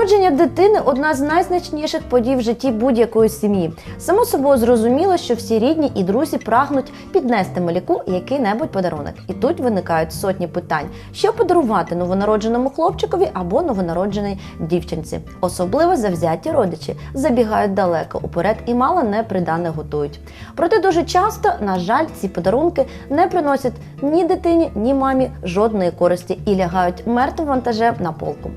Народження дитини одна з найзначніших подій в житті будь-якої сім'ї. Само собою зрозуміло, що всі рідні і друзі прагнуть піднести малюку який-небудь подарунок. І тут виникають сотні питань: що подарувати новонародженому хлопчикові або новонародженій дівчинці. Особливо завзяті родичі забігають далеко уперед і мало не придане готують. Проте дуже часто, на жаль, ці подарунки не приносять ні дитині, ні мамі жодної користі і лягають мертвим вантажем на полку.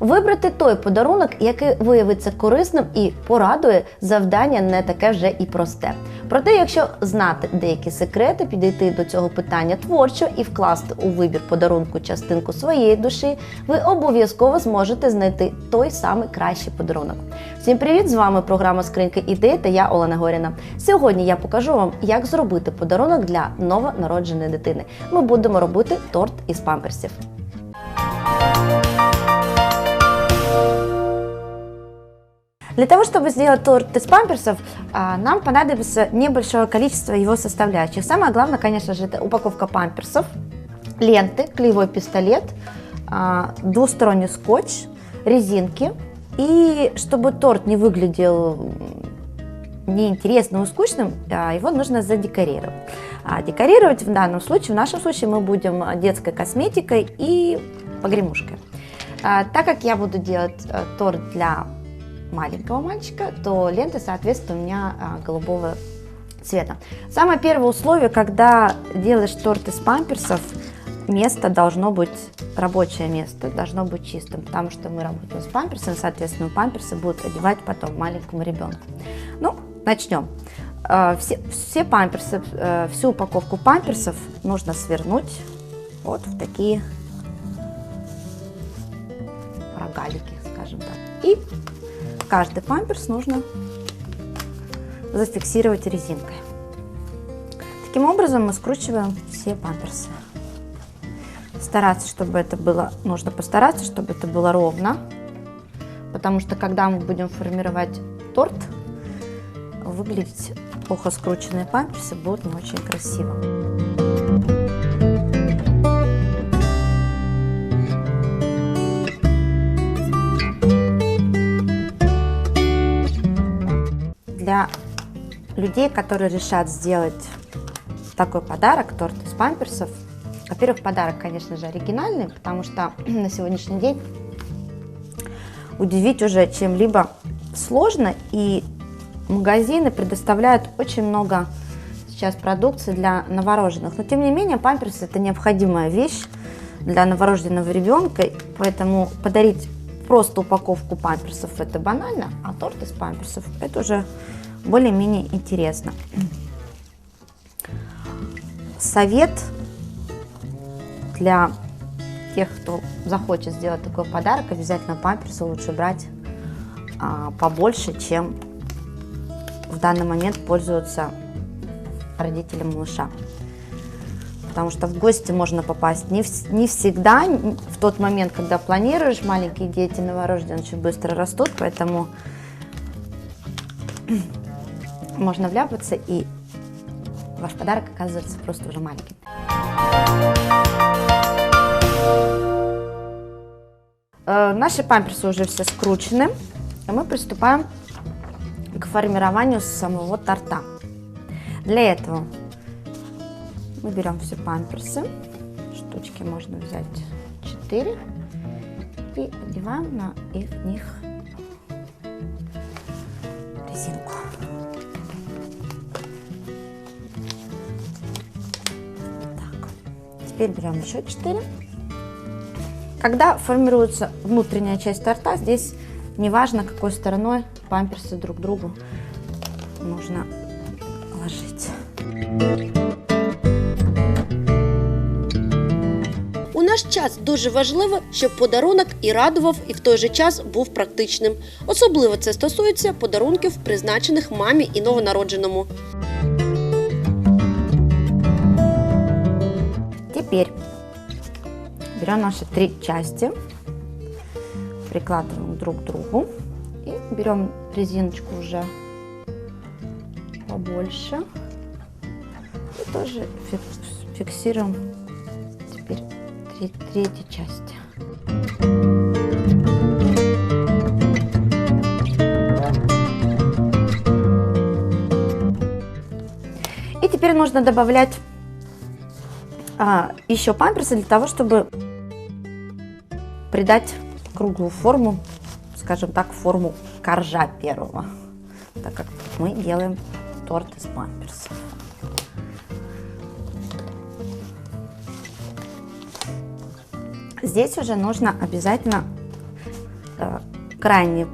Вибрати той подарунок, який виявиться корисним і порадує, завдання не таке вже і просте. Проте, якщо знати деякі секрети, підійти до цього питання творчо і вкласти у вибір подарунку частинку своєї душі, ви обов'язково зможете знайти той самий кращий подарунок. Всім привіт! З вами програма Скриньки ідей та я Олена Горіна. Сьогодні я покажу вам, як зробити подарунок для новонародженої дитини. Ми будемо робити торт із памперсів. Для того, чтобы сделать торт из памперсов, а, нам понадобится небольшое количество его составляющих. Самое главное, конечно же, это упаковка памперсов, ленты, клеевой пистолет, а, двусторонний скотч, резинки. И чтобы торт не выглядел неинтересным и скучным, а, его нужно задекорировать. Декорировать в данном случае, в нашем случае мы будем детской косметикой и погремушкой. Так как я буду делать э, торт для маленького мальчика, то ленты, соответственно, у меня а, голубого цвета. Самое первое условие, когда делаешь торт из памперсов, место должно быть, рабочее место должно быть чистым, потому что мы работаем с памперсами, соответственно, памперсы будут одевать потом маленькому ребенку. Ну, начнем. Э, Все, все памперсы, э, всю упаковку памперсов нужно свернуть вот в такие рогалики, скажем так. И каждый памперс нужно зафиксировать резинкой. Таким образом мы скручиваем все памперсы. Стараться, чтобы это было, нужно постараться, чтобы это было ровно, потому что когда мы будем формировать торт, выглядеть плохо скрученные памперсы будут не очень красиво. Для людей, которые решат сделать такой подарок, торт из памперсов, во-первых, подарок, конечно же, оригинальный, потому что на сегодняшний день удивить уже чем-либо сложно, и магазины предоставляют очень много сейчас продукции для новорожденных. Но тем не менее, памперсы это необходимая вещь для новорожденного ребенка, поэтому подарить просто упаковку памперсов это банально, а торт из памперсов это уже более-менее интересно. Совет для тех, кто захочет сделать такой подарок, обязательно памперсы лучше брать а, побольше, чем в данный момент пользуются родители малыша. Потому что в гости можно попасть не, вс- не всегда, в тот момент, когда планируешь, маленькие дети новорожденные очень быстро растут, поэтому можно вляпаться, и ваш подарок оказывается просто уже маленьким. Э, Наши памперсы уже все скручены, и мы приступаем к формированию самого торта. Для этого мы берем все памперсы, штучки можно взять 4 и одеваем на их, них резинку. Так, теперь берем еще 4. Когда формируется внутренняя часть торта, здесь неважно, какой стороной памперсы друг другу нужно ложить. Наш час дуже важливо, щоб подарунок і радував, і в той же час був практичним. Особливо це стосується подарунків, призначених мамі і новонародженому. Теперь берем наши три части, прикладываем друг к другу и берем резиночку уже побольше тоже фик- фиксируем теперь и третья часть. И теперь нужно добавлять а, еще памперсы для того, чтобы придать круглую форму, скажем так, форму коржа первого, так как мы делаем торт из памперсов. Здесь уже нужно обязательно э, крайние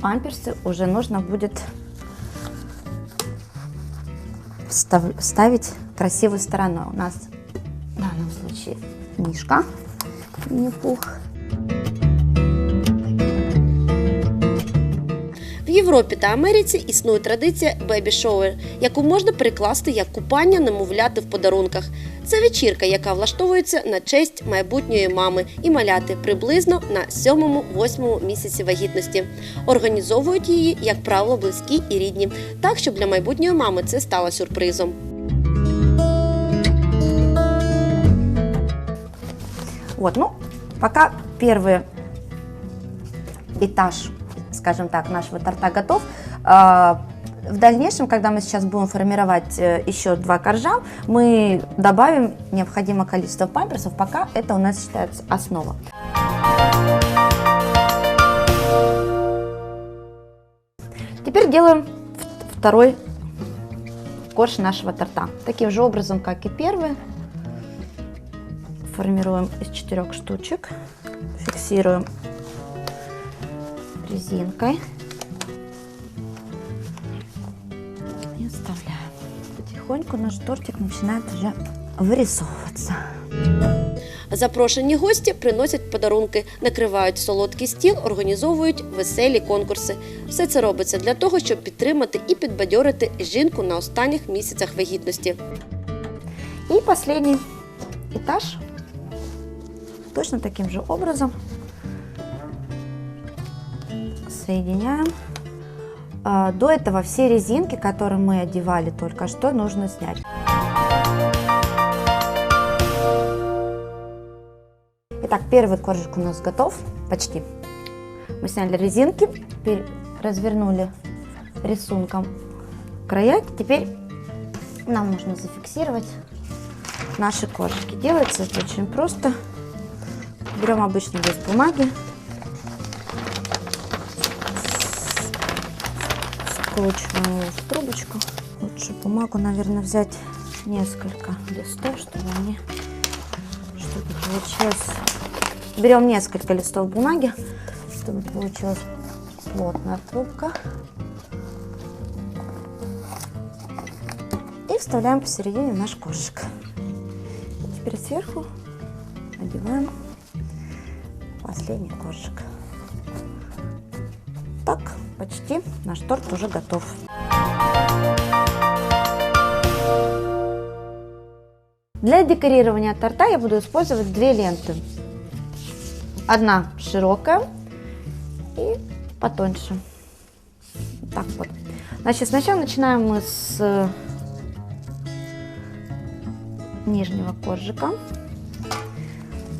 памперсы уже нужно будет встав- ставить красивой стороной. У нас в данном случае мишка, не пух. Європі та Америці існує традиція бебі-шоуер, яку можна перекласти як купання немовляти в подарунках. Це вечірка, яка влаштовується на честь майбутньої мами і маляти приблизно на 7-8 місяці вагітності. Організовують її, як правило, близькі і рідні, так щоб для майбутньої мами це стало сюрпризом. Вот, ну, пока первый этаж, скажем так, нашего торта готов. А, В дальнейшем, когда мы сейчас будем формировать э, еще два коржа, мы добавим необходимое количество памперсов, пока это у нас считается основа. Теперь делаем второй корж нашего торта. Таким же образом, как и первый. Формируем из четырех штучек. Фиксируем резинкой. И вставляем. Потихоньку наш тортик начинает уже вырисовываться. Запрошені гості приносять подарунки, накривають солодкий стіл, організовують веселі конкурси. Все це робиться для того, щоб підтримати і підбадьорити жінку на останніх місяцях вагітності. И последний этаж точно таким же образом соединяем. А, До этого все резинки, которые мы одевали только что, нужно снять. Итак, первый коржик у нас готов, почти. Мы сняли резинки, развернули рисунком края. Теперь нам нужно зафиксировать наши коржики. Делается это очень просто. Берем обычный лист бумаги, скручиваем его в трубочку. Лучше бумагу, наверное, взять несколько листов, чтобы они, чтобы получилось. Берем несколько листов бумаги, чтобы получилась плотная трубка. И вставляем посередине наш. И теперь сверху надеваем последний коржик. Так, почти наш торт уже готов. Для декорирования торта я буду использовать две ленты. Одна широкая и потоньше. Так вот. Значит, сначала начинаем мы с э, нижнего коржика.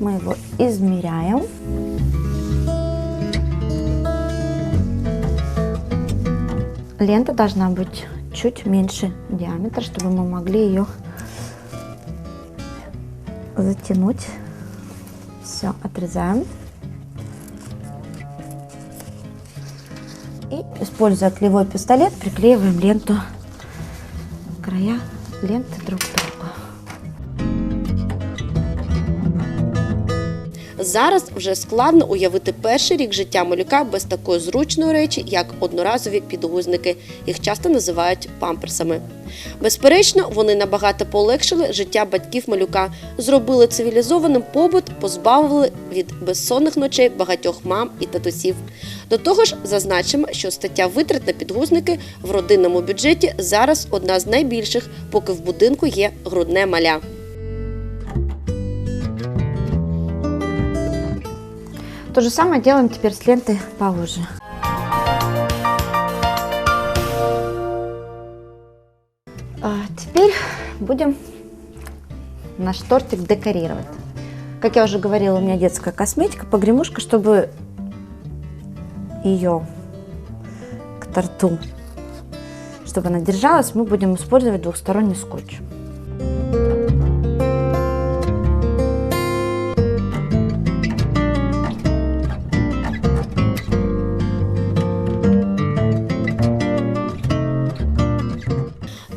Мы его измеряем. Лента должна быть чуть меньше диаметра, чтобы мы могли ее затянуть. Все, отрезаем. И, используя клеевой пистолет, приклеиваем ленту, края ленты друг к другу. Зараз вже складно уявити перший рік життя малюка без такої зручної речі, як одноразові підгузники. Їх часто називають памперсами. Безперечно, вони набагато полегшили життя батьків малюка, зробили цивілізованим побут, позбавили від безсонних ночей багатьох мам і татусів. До того ж, зазначимо, що стаття витрат на підгузники в родинному бюджеті зараз одна з найбільших, поки в будинку є грудне маля. То же самое делаем теперь с лентой поуже. А теперь будем наш тортик декорировать. Как я уже говорила, у меня детская косметика, погремушка, чтобы ее к торту, чтобы она держалась, мы будем использовать двухсторонний скотч.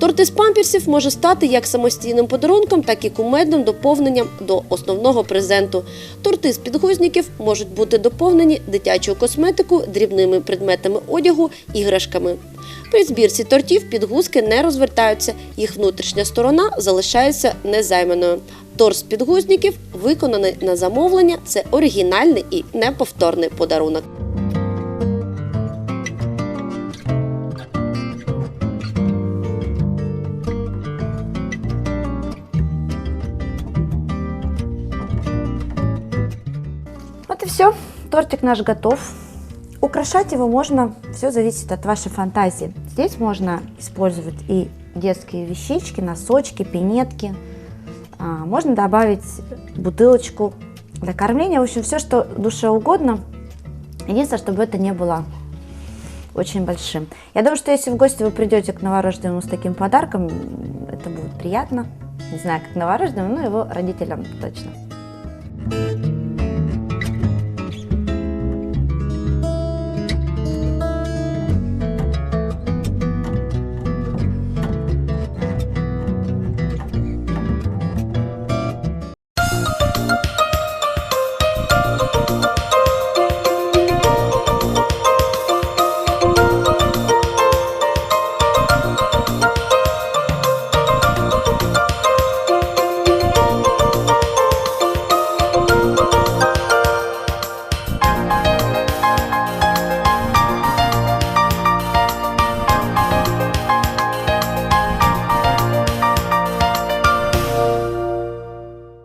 Торт із памперсів може стати як самостійним подарунком, так і кумедним доповненням до основного презенту. Торти з підгузників можуть бути доповнені дитячою косметикою, дрібними предметами одягу, іграшками. При збірці тортів підгузки не розвертаються, їх внутрішня сторона залишається незайманою. Торт з підгузників, виконаний на замовлення, це оригінальний і неповторний подарунок. Тортик наш готов. Украшать его можно, все зависит от вашей фантазии. Здесь можно использовать и детские вещички, носочки, пинетки. А, Можно добавить бутылочку для кормления. В общем, все, что душе угодно. Единственное, чтобы это не было очень большим. Я думаю, что если в гости вы придете к новорожденному с таким подарком, это будет приятно. Не знаю, как новорожденному, но его родителям точно.